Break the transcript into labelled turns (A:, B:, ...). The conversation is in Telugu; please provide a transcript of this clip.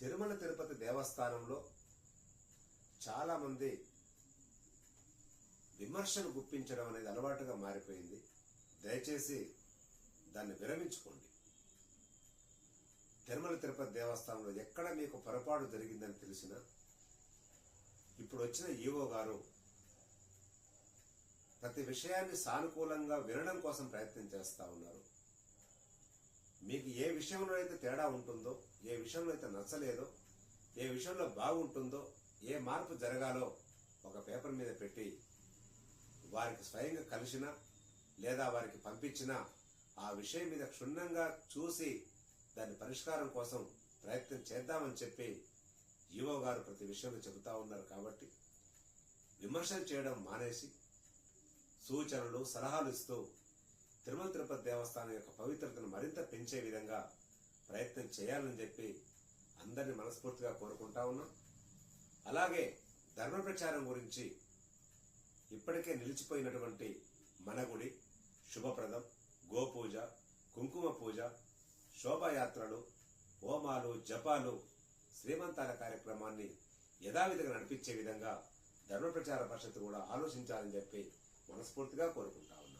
A: తిరుమల తిరుపతి దేవస్థానంలో చాలామంది విమర్శను గుప్పించడం అనేది అలవాటుగా మారిపోయింది. దయచేసి దాన్ని విరమించుకోండి. తిరుమల తిరుపతి దేవస్థానంలో ఎక్కడ మీకు పొరపాటు జరిగిందని తెలిసిన ఇప్పుడు వచ్చిన ఈవో గారు ప్రతి విషయాన్ని సానుకూలంగా వినడం కోసం ప్రయత్నం చేస్తా ఉన్నారు. మీకు ఏ విషయంలో అయితే తేడా ఉంటుందో ఏ విషయంలో అయితే నచ్చలేదో ఏ విషయంలో బాగుంటుందో ఏ మార్పు జరగాలో ఒక పేపర్ మీద పెట్టి వారికి స్వయంగా కలిసిన లేదా వారికి పంపించిన ఆ విషయం మీద క్షుణ్ణంగా చూసి దాని పరిష్కారం కోసం ప్రయత్నం చేద్దామని చెప్పి ఈవో గారు ప్రతి విషయంలో చెబుతా ఉన్నారు కాబట్టి విమర్శలు చేయడం మానేసి సూచనలు సలహాలు ఇస్తూ తిరుమల తిరుపతి దేవస్థానం యొక్క పవిత్రతను మరింత అందించే విధంగా ప్రయత్నం చేయాలని చెప్పి అందరిని మనస్ఫూర్తిగా కోరుకుంటా ఉన్నాం. అలాగే ధర్మ ప్రచారం గురించి ఇప్పటికే నిలిచిపోయినటువంటి మన గుడి శుభప్రదం గోపూజ కుంకుమ పూజ శోభాయాత్రలు హోమాలు జపాలు శ్రీమంతాల కార్యక్రమాన్ని యథావిధిగా నడిపించే విధంగా ధర్మ ప్రచార పరిషత్ కూడా ఆలోచించాలని చెప్పి మనస్ఫూర్తిగా కోరుకుంటా ఉన్నాం.